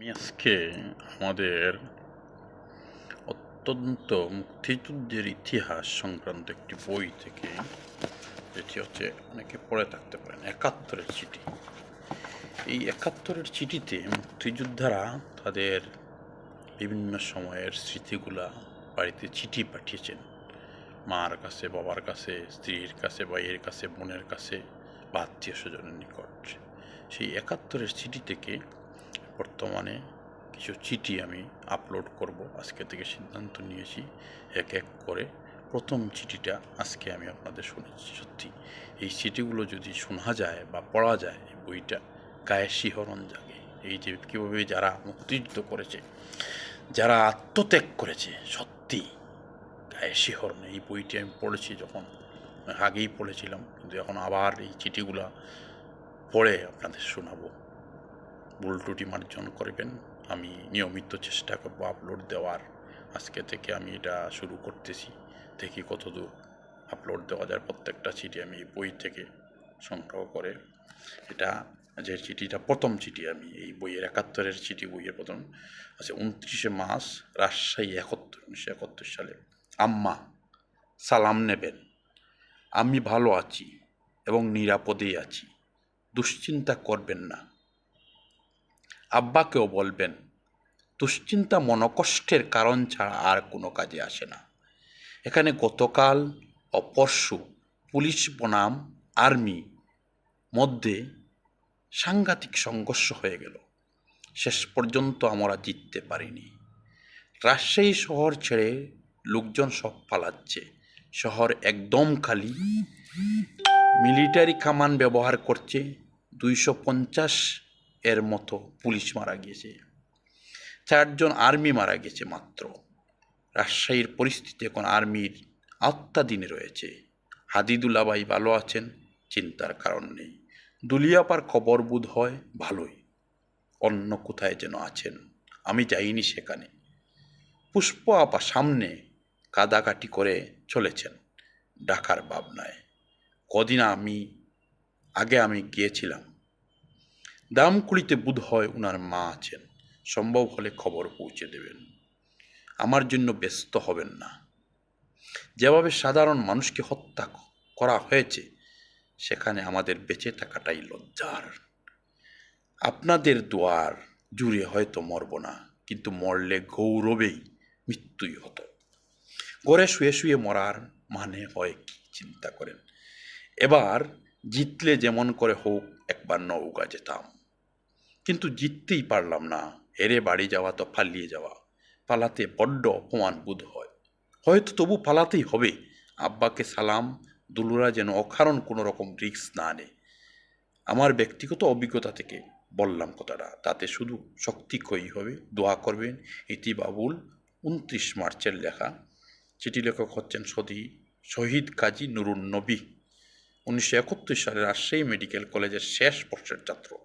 আমি আজকে আমাদের অত্যন্ত মুক্তিযুদ্ধের ইতিহাস সংক্রান্ত একটি বই থেকে, যেটি হচ্ছে অনেকে পড়ে থাকতে পারেন, একাত্তরের চিঠি। এই একাত্তরের চিঠিতে মুক্তিযোদ্ধারা তাদের বিভিন্ন সময়ের স্মৃতিগুলা বাড়িতে চিঠি পাঠিয়েছেন। মার কাছে, বাবার কাছে, স্ত্রীর কাছে, ভাইয়ের কাছে, বোনের কাছে বা আত্মীয় স্বজনের নিকট। সেই একাত্তরের চিঠি থেকে বর্তমানে কিছু চিঠি আমি আপলোড করব। আজকে থেকে সিদ্ধান্ত নিয়েছি এক এক করে। প্রথম চিঠিটা আজকে আমি আপনাদের শুনেছি, সত্যি। এই চিঠিগুলো যদি শোনা যায় বা পড়া যায়, এই বইটা গায়ে শিহরণ জাগে। এই যে কীভাবে যারা মুক্তিযুদ্ধ করেছে, যারা আত্মত্যাগ করেছে, সত্যি গায়ে শিহরণ। এই বইটি আমি পড়েছি যখন, আগেই পড়েছিলাম, কিন্তু এখন আবার এই চিঠিগুলা পড়ে আপনাদের শোনাবো। ভুল মার্জন করবেন, আমি নিয়মিত চেষ্টা করব আপলোড দেওয়ার। আজকে থেকে আমি এটা শুরু করতেছি। দেখি কতদূর আপলোড দেওয়া যায় প্রত্যেকটা চিঠি আমি বই থেকে সংগ্রহ করে। এটা যে চিঠিটা, প্রথম চিঠি আমি, এই বইয়ের একাত্তরের চিঠি, বইয়ের প্রথম, আছে উনত্রিশে মাস রাজশাহী একাত্তর, উনিশশো একাত্তর সালে। আম্মা, সালাম নেবেন। আমি ভালো আছি এবং নিরাপদেই আছি। দুশ্চিন্তা করবেন না। আব্বাকেও বলবেন, দুশ্চিন্তা মনকষ্টের কারণ ছাড়া আর কোনো কাজে আসে না। এখানে গতকাল ও পরশু পুলিশ বনাম আর্মি মধ্যে সাংঘাতিক সংঘর্ষ হয়ে গেল। শেষ পর্যন্ত আমরা জিততে পারিনি। রাজশাহী শহর ছেড়ে লোকজন সব পালাচ্ছে। শহর একদম খালি। মিলিটারি কামান ব্যবহার করছে দুইশো পঞ্চাশ এর মতো পুলিশ মারা গিয়েছে চারজন আর্মি মারা গেছে মাত্র। রাজশাহীর পরিস্থিতি এখন আর্মির আত্মাধীনে রয়েছে। হাদিদুল্লাবাই ভালো আছেন, চিন্তার কারণ নেই। দুলিয়াপার খবর বোধ হয় ভালোই। অন্য কোথায় যেন আছেন, আমি যাইনি সেখানে। পুষ্প আপা সামনে কাদাকাটি করে চলেছেন ডাকার ভাবনায়। কদিন আমি, আগে আমি গিয়েছিলাম। দামকুড়িতে বোধ হয় উনার মা আছেন। সম্ভব হলে খবর পৌঁছে দেবেন। আমার জন্য ব্যস্ত হবেন না। যেভাবে সাধারণ মানুষকে হত্যা করা হয়েছে, সেখানে আমাদের বেঁচে থাকাটাই লজ্জার। আপনাদের দুয়ার জুড়ে হয়তো মরব না, কিন্তু মরলে গৌরবেই মৃত্যুই হতো। গড়ে শুয়ে শুয়ে মরার মানে হয় কি চিন্তা করেন? এবার জিতলে যেমন করে হোক, একবার নৌকা যেতাম। কিন্তু জিততেই পারলাম না। হেরে বাড়ি যাওয়া তো পালিয়ে যাওয়া। পালাতে বড্ড অপমান বোধ হয়। হয়তো তবু পালাতেই হবে। আব্বাকে সালাম, দুলুরা যেন অকারণ কোনো রকম রিস্ক না নেয়। আমার ব্যক্তিগত অভিজ্ঞতা থেকে বললাম কথাটা। তাতে শুধু শক্তি ক্ষয়ী হবে। দোয়া করবেন ইতি বাবুল, উনত্রিশ মার্চের লেখা। চিঠি লেখক হচ্ছেন সদি শহীদ কাজী নুরুন নবী উনিশশো একাত্তর সালে রাজশাহী মেডিকেল কলেজের শেষ বর্ষের ছাত্র।